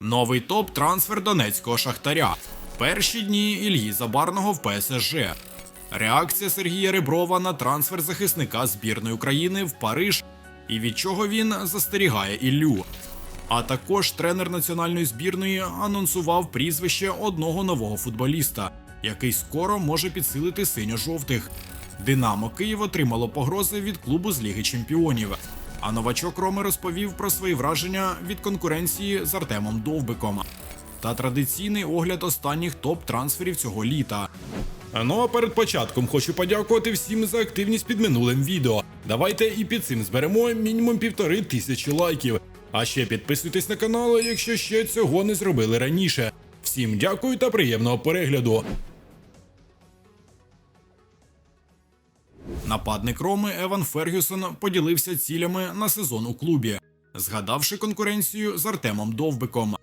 Новий топ трансфер донецького шахтаря. Перші дні Ільї Забарного в ПСЖ. Реакція Сергія Реброва на трансфер захисника збірної України в Париж і від чого він застерігає Іллю. А також тренер національної збірної анонсував прізвище одного нового футболіста, який скоро може підсилити синьо-жовтих. Динамо Київ отримало погрози від клубу з Ліги Чемпіонів. А новачок Роми розповів про свої враження від конкуренції з Артемом Довбиком та традиційний огляд останніх топ-трансферів цього літа. Ну а перед початком хочу подякувати всім за активність під минулим відео. Давайте і під цим зберемо мінімум півтори тисячі лайків. А ще підписуйтесь на канал, якщо ще цього не зробили раніше. Всім дякую та приємного перегляду. Нападник Роми Еван Фергюсон поділився цілями на сезон у клубі, згадавши конкуренцію з Артемом Довбиком.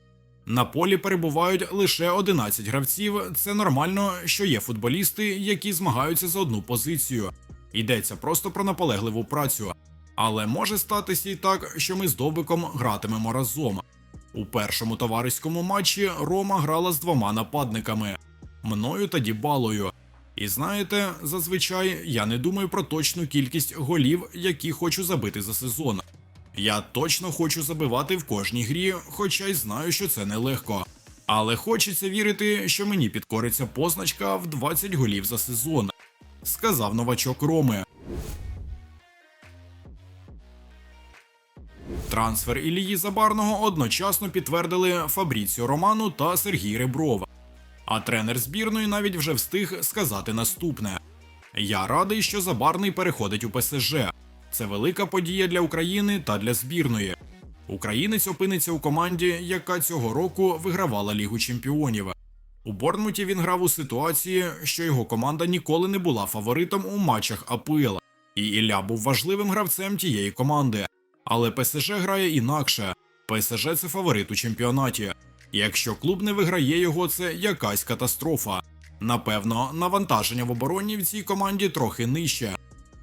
На полі перебувають лише 11 гравців. Це нормально, що є футболісти, які змагаються за одну позицію. Йдеться просто про наполегливу працю. Але може статися і так, що ми з Довбиком гратимемо разом. У першому товариському матчі Рома грала з двома нападниками мною та Дібалою. І знаєте, зазвичай я не думаю про точну кількість голів, які хочу забити за сезон. Я точно хочу забивати в кожній грі, хоча й знаю, що це нелегко. Але хочеться вірити, що мені підкориться позначка в 20 голів за сезон, сказав новачок Роми. Трансфер Ілії Забарного одночасно підтвердили Фабріціо Роману та Сергій Ребров. А тренер збірної навіть вже встиг сказати наступне: Я радий, що Забарний переходить у ПСЖ. Це велика подія для України та для збірної. Українець опиниться у команді, яка цього року вигравала Лігу Чемпіонів. У Борнмуті він грав у ситуації, що його команда ніколи не була фаворитом у матчах АПЛ, і Ілля був важливим гравцем тієї команди. Але ПСЖ грає інакше. ПСЖ це фаворит у чемпіонаті. Якщо клуб не виграє його, це якась катастрофа. Напевно, навантаження в обороні в цій команді трохи нижче.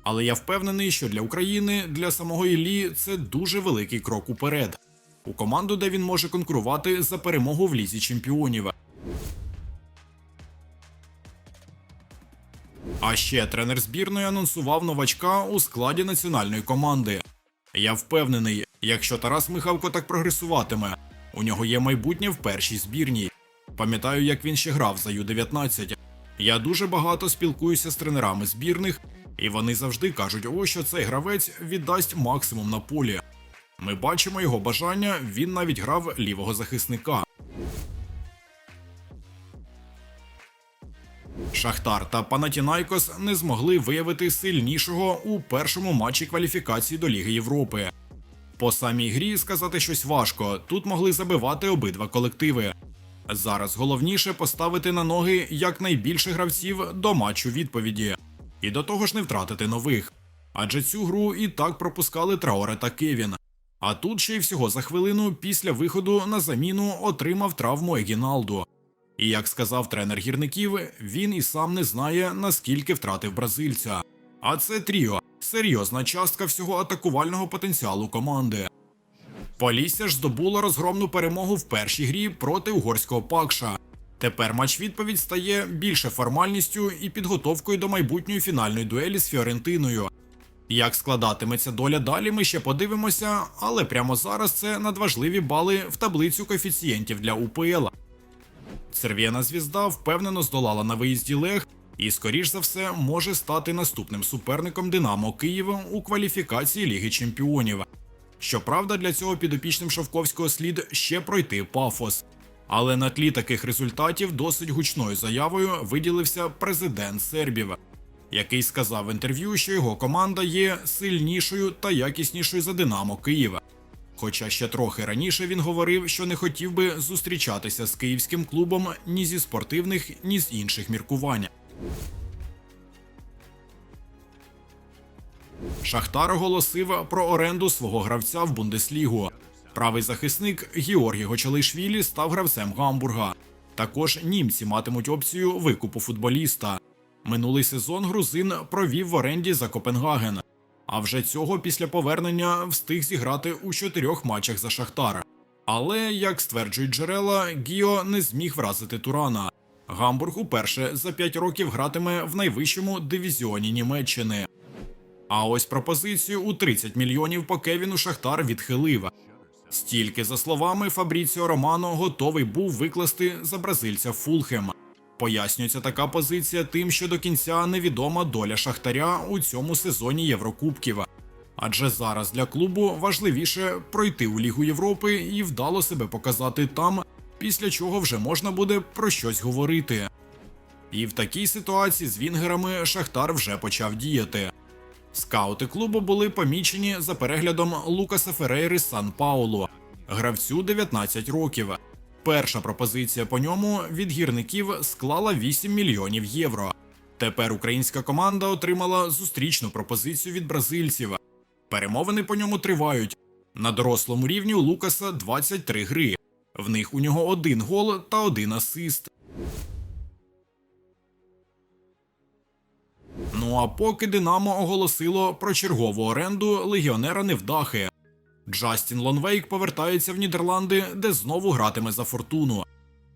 Але я впевнений, що для України, для самого Іллі це дуже великий крок уперед. У команду, де він може конкурувати за перемогу в лізі чемпіонів. А ще тренер збірної анонсував новачка у складі національної команди. Я впевнений, якщо Тарас Михавко так прогресуватиме, у нього є майбутнє в першій збірній. Пам'ятаю, як він ще грав за Ю-19. Я дуже багато спілкуюся з тренерами збірних, і вони завжди кажуть, о, що цей гравець віддасть максимум на полі. Ми бачимо його бажання, він навіть грав лівого захисника. Шахтар та Панатінайкос не змогли виявити сильнішого у першому матчі кваліфікації до Ліги Європи. По самій грі сказати щось важко. Тут могли забивати обидва колективи. Зараз головніше поставити на ноги якнайбільше гравців до матчу відповіді, і до того ж не втратити нових. Адже цю гру і так пропускали Траоре та Кевін. А тут ще й всього за хвилину після виходу на заміну отримав травму Егіналду. І як сказав тренер гірників, він і сам не знає, наскільки втратив бразильця. А це тріо серйозна частка всього атакувального потенціалу команди. Полісся ж здобуло розгромну перемогу в першій грі проти угорського Пакша. Тепер матч відповідь стає більше формальністю і підготовкою до майбутньої фінальної дуелі з Фіорентиною. Як складатиметься доля далі, ми ще подивимося, але прямо зараз це надважливі бали в таблицю коефіцієнтів для УПЛ. Церв'яна звізда впевнено здолала на виїзді Лег і, скоріш за все, може стати наступним суперником Динамо Києва у кваліфікації Ліги Чемпіонів. Щоправда, для цього підопічним Шовковського слід ще пройти пафос. Але на тлі таких результатів досить гучною заявою виділився президент Сербів, який сказав в інтерв'ю, що його команда є сильнішою та якіснішою за Динамо Києва. Хоча ще трохи раніше він говорив, що не хотів би зустрічатися з київським клубом ні зі спортивних, ні з інших міркувань. Шахтар оголосив про оренду свого гравця в Бундеслігу. Правий захисник Георгій Гочалишвілі став гравцем Гамбурга. Також німці матимуть опцію викупу футболіста. Минулий сезон грузин провів в оренді за Копенгаген. А вже цього після повернення встиг зіграти у чотирьох матчах за Шахтар. Але, як стверджують джерела, Гіо не зміг вразити Турана. Гамбург уперше за 5 років гратиме в найвищому дивізіоні Німеччини. А ось пропозицію у 30 мільйонів по Кевіну Шахтар відхилив. Стільки, за словами Фабріціо Романо, готовий був викласти за бразильця Фулхем. Пояснюється така позиція тим, що до кінця невідома доля Шахтаря у цьому сезоні Єврокубків. Адже зараз для клубу важливіше пройти у Лігу Європи і вдало себе показати там, після чого вже можна буде про щось говорити. І в такій ситуації з Вінгерами Шахтар вже почав діяти. Скаути клубу були помічені за переглядом Лукаса Ферейри з Сан Паулу, гравцю 19 років. Перша пропозиція по ньому від гірників склала 8 мільйонів євро. Тепер українська команда отримала зустрічну пропозицію від бразильців. Перемовини по ньому тривають. На дорослому рівні у Лукаса 23 гри. В них у нього один гол та один асист. Ну а поки Динамо оголосило про чергову оренду легіонера Невдахи. Джастін Лонвейк повертається в Нідерланди, де знову гратиме за фортуну.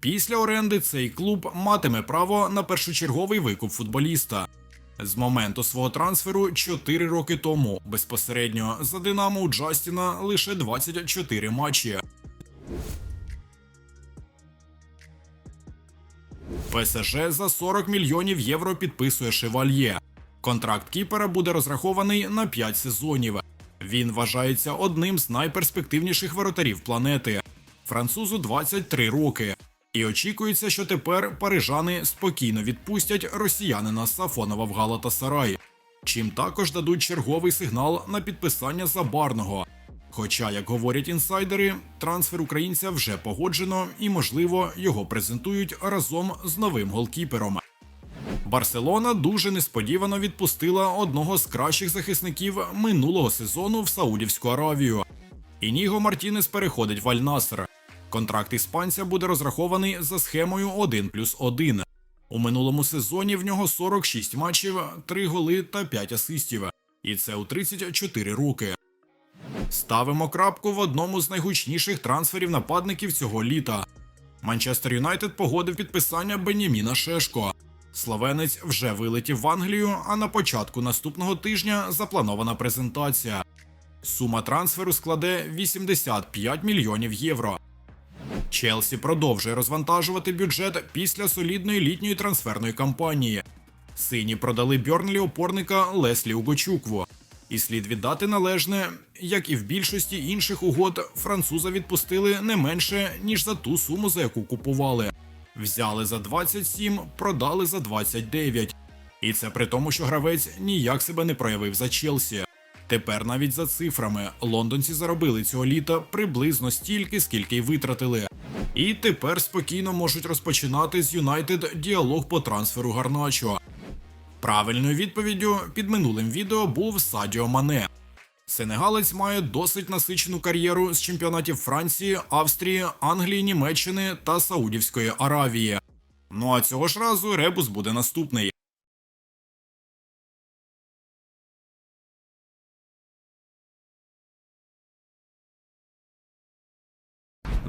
Після оренди цей клуб матиме право на першочерговий викуп футболіста. З моменту свого трансферу 4 роки тому безпосередньо за Динамо у Джастіна лише 24 матчі. ПСЖ за 40 мільйонів євро підписує Шевальє. Контракт кіпера буде розрахований на 5 сезонів. Він вважається одним з найперспективніших воротарів планети. Французу 23 роки. І очікується, що тепер парижани спокійно відпустять росіянина Сафонова в Галатасарай, чим також дадуть черговий сигнал на підписання забарного. Хоча, як говорять інсайдери, трансфер українця вже погоджено і, можливо, його презентують разом з новим голкіпером. Барселона дуже несподівано відпустила одного з кращих захисників минулого сезону в Саудівську Аравію. Ініго Мартінес переходить в Аль-Наср. Контракт іспанця буде розрахований за схемою 1 плюс 1. У минулому сезоні в нього 46 матчів, 3 голи та 5 асистів. І це у 34 роки. Ставимо крапку в одному з найгучніших трансферів нападників цього літа. Манчестер Юнайтед погодив підписання Беняміна Шешко. Словенець вже вилетів в Англію, а на початку наступного тижня запланована презентація. Сума трансферу складе 85 мільйонів євро. Челсі продовжує розвантажувати бюджет після солідної літньої трансферної кампанії. Сині продали Бьорнлі опорника Леслі Угочукву. І слід віддати належне, як і в більшості інших угод, француза відпустили не менше, ніж за ту суму, за яку купували. Взяли за 27, продали за 29. І це при тому, що гравець ніяк себе не проявив за Челсі. Тепер навіть за цифрами лондонці заробили цього літа приблизно стільки, скільки й витратили. І тепер спокійно можуть розпочинати з Юнайтед діалог по трансферу Гарначо. Правильною відповіддю під минулим відео був Садіо Мане. Сенегалець має досить насичену кар'єру з чемпіонатів Франції, Австрії, Англії, Німеччини та Саудівської Аравії. Ну а цього ж разу ребус буде наступний.